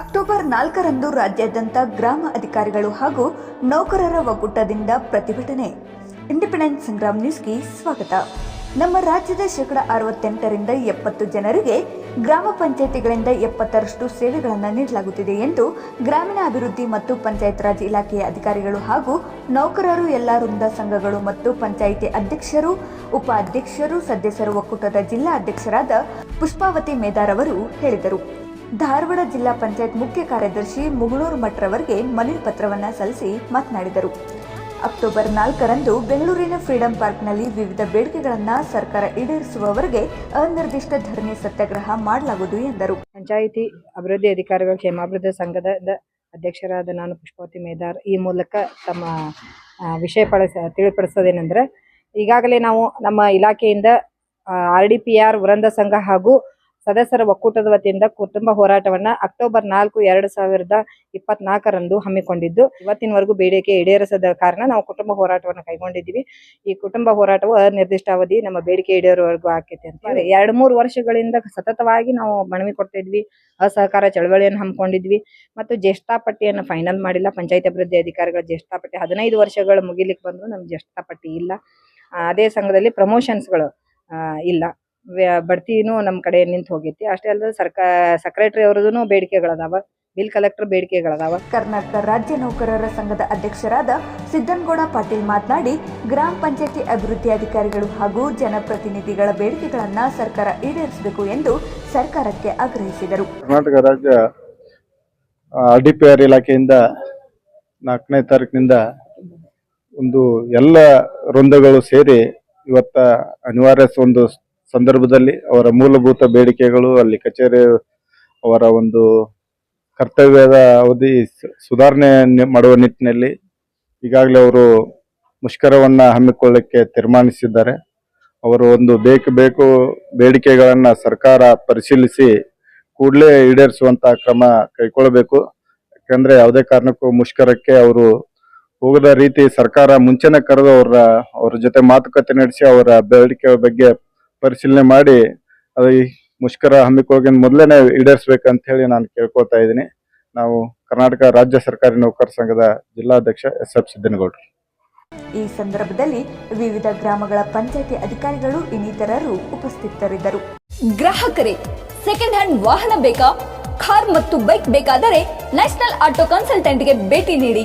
October ನಾಲ್ಕರಂದು ರಾಜ್ಯಾದ್ಯಂತ ಗ್ರಾಮ ಅಧಿಕಾರಿಗಳು ಹಾಗೂ ನೌಕರರ ಒಕ್ಕೂಟದಿಂದ ಪ್ರತಿಭಟನೆ. ಇಂಡಿಪೆಂಡೆಂಟ್ ಸಂಗ್ರಾಮ್ ನ್ಯೂಸ್ಗೆ ಸ್ವಾಗತ. ನಮ್ಮ ರಾಜ್ಯದ ಶೇಕಡ ಅರವತ್ತೆಂಟರಿಂದ ಎಪ್ಪತ್ತು ಜನರಿಗೆ ಗ್ರಾಮ ಪಂಚಾಯಿತಿಗಳಿಂದ ಎಪ್ಪತ್ತರಷ್ಟು ಸೇವೆಗಳನ್ನು ನೀಡಲಾಗುತ್ತಿದೆ ಎಂದು ಗ್ರಾಮೀಣ ಅಭಿವೃದ್ಧಿ ಮತ್ತು ಪಂಚಾಯತ್ ರಾಜ್ ಇಲಾಖೆಯ ಅಧಿಕಾರಿಗಳು ಹಾಗೂ ನೌಕರರು ಎಲ್ಲ ವೃಂದ ಸಂಘಗಳು ಮತ್ತು ಪಂಚಾಯಿತಿ ಅಧ್ಯಕ್ಷರು, ಉಪಾಧ್ಯಕ್ಷರು, ಸದಸ್ಯರು ಒಕ್ಕೂಟದ ಜಿಲ್ಲಾ ಅಧ್ಯಕ್ಷರಾದ ಪುಷ್ಪಾವತಿ ಮೇದಾರ್ ಅವರು ಹೇಳಿದರು. ಧಾರವಾಡ ಜಿಲ್ಲಾ ಪಂಚಾಯತ್ ಮುಖ್ಯ ಕಾರ್ಯದರ್ಶಿ ಮುಗಳೂರು ಮಠ್ರವರಿಗೆ ಮನವಿ ಪತ್ರವನ್ನು ಸಲ್ಲಿಸಿ ಮಾತನಾಡಿದರು. ಅಕ್ಟೋಬರ್ ನಾಲ್ಕರಂದು ಬೆಂಗಳೂರಿನ ಫ್ರೀಡಂ ಪಾರ್ಕ್ನಲ್ಲಿ ವಿವಿಧ ಬೇಡಿಕೆಗಳನ್ನು ಸರ್ಕಾರ ಈಡೇರಿಸುವವರೆಗೆ ಅನಿರ್ದಿಷ್ಟ ಧರಣಿ ಸತ್ಯಾಗ್ರಹ ಮಾಡಲಾಗುವುದು ಎಂದರು. ಪಂಚಾಯಿತಿ ಅಭಿವೃದ್ಧಿ ಅಧಿಕಾರಿಗಳ ಕ್ಷೇಮಾಭಿವೃದ್ಧಿ ಸಂಘದ ಅಧ್ಯಕ್ಷರಾದ ನಾನು ಪುಷ್ಪಾವತಿ ಮೇದಾರ್ ಈ ಮೂಲಕ ತಮ್ಮ ವಿಷಯ ಪಡಿಸ ತಿಳಿಪಡಿಸೋದೇನೆಂದರೆ ಈಗಾಗಲೇ ನಾವು ನಮ್ಮ ಇಲಾಖೆಯಿಂದ ಆರ್ ಡಿ ಪಿ ಆರ್ ವೃಂದ ಸಂಘ ಹಾಗೂ ಸದಸ್ಯರ ಒಕ್ಕೂಟದ ವತಿಯಿಂದ ಕುಟುಂಬ ಹೋರಾಟವನ್ನ ಅಕ್ಟೋಬರ್ ನಾಲ್ಕು ಎರಡು ಸಾವಿರದ ಇಪ್ಪತ್ನಾಲ್ಕರಂದು ಹಮ್ಮಿಕೊಂಡಿದ್ದು. ಇವತ್ತಿನವರೆಗೂ ಬೇಡಿಕೆ ಈಡೇರಿಸದ ಕಾರಣ ನಾವು ಕುಟುಂಬ ಹೋರಾಟವನ್ನು ಕೈಗೊಂಡಿದ್ದೀವಿ. ಈ ಕುಟುಂಬ ಹೋರಾಟವು ಅನಿರ್ದಿಷ್ಟ ಅವಧಿ ನಮ್ಮ ಬೇಡಿಕೆ ಈಡೇರುವವರೆಗೂ ಆಕೈತಿ ಅಂತ ಎರಡು ಮೂರು ವರ್ಷಗಳಿಂದ ಸತತವಾಗಿ ನಾವು ಮನವಿ ಕೊಡ್ತಿದ್ವಿ. ಅಸಹಕಾರ ಚಳವಳಿಯನ್ನು ಹಮ್ಮಿಕೊಂಡಿದ್ವಿ. ಮತ್ತು ಜ್ಯೇಷ್ಠಾಪಟ್ಟಿಯನ್ನು ಫೈನಲ್ ಮಾಡಿಲ್ಲ. ಪಂಚಾಯತ್ ಅಭಿವೃದ್ಧಿ ಅಧಿಕಾರಿಗಳ ಜ್ಯೇಷ್ಠಾಪಟ್ಟಿ ಹದಿನೈದು ವರ್ಷಗಳು ಮುಗಿಲಿಕ್ಕೆ ಬಂದ್ರು ನಮ್ಗೆ ಜ್ಯೇಷ್ಠಾಪಟ್ಟಿ ಇಲ್ಲ. ಆ, ಅದೇ ಸಂಘದಲ್ಲಿ ಪ್ರಮೋಷನ್ಸ್ಗಳು ಇಲ್ಲ. ಬಡ್ತಿನೂ ನಮ್ಮ ಕಡೆ ನಿಂತು ಹೋಗೈತಿ. ಅಷ್ಟೇ ಅಲ್ಲದೆ ಸರ್ಕಾ ಸೆಕ್ರೆಟರಿ ಅವ್ರದ್ದು ಬೇಡಿಕೆಗಳದಾವ. ಬಿಲ್ ಕಲೆಕ್ಟರ್ ಬೇಡಿಕೆಗಳದಾವ. ಕರ್ನಾಟಕ ರಾಜ್ಯ ನೌಕರರ ಸಂಘದ ಅಧ್ಯಕ್ಷರಾದ ಸಿದ್ದನಗೌಡ ಪಾಟೀಲ್ ಮಾತನಾಡಿ ಗ್ರಾಮ ಪಂಚಾಯತಿ ಅಭಿವೃದ್ಧಿ ಅಧಿಕಾರಿಗಳು ಹಾಗೂ ಜನಪ್ರತಿನಿಧಿಗಳ ಬೇಡಿಕೆಗಳನ್ನು ಸರ್ಕಾರ ಈಡೇರಿಸಬೇಕು ಎಂದು ಸರ್ಕಾರಕ್ಕೆ ಆಗ್ರಹಿಸಿದರು. ಕರ್ನಾಟಕ ರಾಜ್ಯ ಆರ್ ಇಲಾಖೆಯಿಂದ ನಾಲ್ಕನೇ ತಾರೀಕಿನಿಂದ ಒಂದು ಎಲ್ಲ ವೃಂದಗಳು ಸೇರಿ ಇವತ್ತ ಅನಿವಾರ್ಯ ಒಂದು ಸಂದರ್ಭದಲ್ಲಿ ಅವರ ಮೂಲಭೂತ ಬೇಡಿಕೆಗಳು, ಅಲ್ಲಿ ಕಚೇರಿ ಅವರ ಒಂದು ಕರ್ತವ್ಯದ ಅವಧಿ ಸುಧಾರಣೆ ಮಾಡುವ ನಿಟ್ಟಿನಲ್ಲಿ ಈಗಾಗಲೇ ಅವರು ಮುಷ್ಕರವನ್ನ ಹಮ್ಮಿಕೊಳ್ಳಕ್ಕೆ ತೀರ್ಮಾನಿಸಿದ್ದಾರೆ. ಅವರು ಒಂದು ಬೇಕು ಬೇಕು ಬೇಡಿಕೆಗಳನ್ನ ಸರ್ಕಾರ ಪರಿಶೀಲಿಸಿ ಕೂಡಲೇ ಈಡೇರಿಸುವಂತ ಕ್ರಮ ಕೈಗೊಳ್ಳಬೇಕು. ಯಾಕಂದ್ರೆ ಯಾವುದೇ ಕಾರಣಕ್ಕೂ ಮುಷ್ಕರಕ್ಕೆ ಅವರು ಹೋಗದ ರೀತಿ ಸರ್ಕಾರ ಮುಂಚೆನೆ ಕರೆದು ಅವರ ಅವರ ಜೊತೆ ಮಾತುಕತೆ ನಡೆಸಿ ಅವರ ಬೇಡಿಕೆ ಬಗ್ಗೆ ಪರಿಶೀಲನೆ ಮಾಡಿ ಅದು ಈ ಮುಷ್ಕರ ಹಮ್ಮಿಕೊಳ್ಳೋಕೆ ಮೊದಲೇನೆ ಈಡೇರಿಸ್ಬೇಕಂತ ಹೇಳಿ ನಾನು ಕೇಳ್ಕೊಳ್ತಾ ಇದ್ದೀನಿ. ನಾವು ಕರ್ನಾಟಕ ರಾಜ್ಯ ಸರ್ಕಾರಿ ನೌಕರ ಸಂಘದ ಜಿಲ್ಲಾಧ್ಯಕ್ಷ ಎಸ್ ಎಫ್ ಸಿದ್ದನಗೌಡ್ರು. ಈ ಸಂದರ್ಭದಲ್ಲಿ ವಿವಿಧ ಗ್ರಾಮಗಳ ಪಂಚಾಯತಿ ಅಧಿಕಾರಿಗಳು ಇನ್ನಿತರರು ಉಪಸ್ಥಿತರಿದ್ದರು. ಗ್ರಾಹಕರೇ ಸೆಕೆಂಡ್ ಹ್ಯಾಂಡ್ ವಾಹನ ಬೇಕಾ? ಕಾರ್ ಮತ್ತು ಬೈಕ್ ಬೇಕಾದರೆ ನ್ಯಾಷನಲ್ ಆಟೋ ಕನ್ಸಲ್ಟೆಂಟ್ಗೆ ಭೇಟಿ ನೀಡಿ.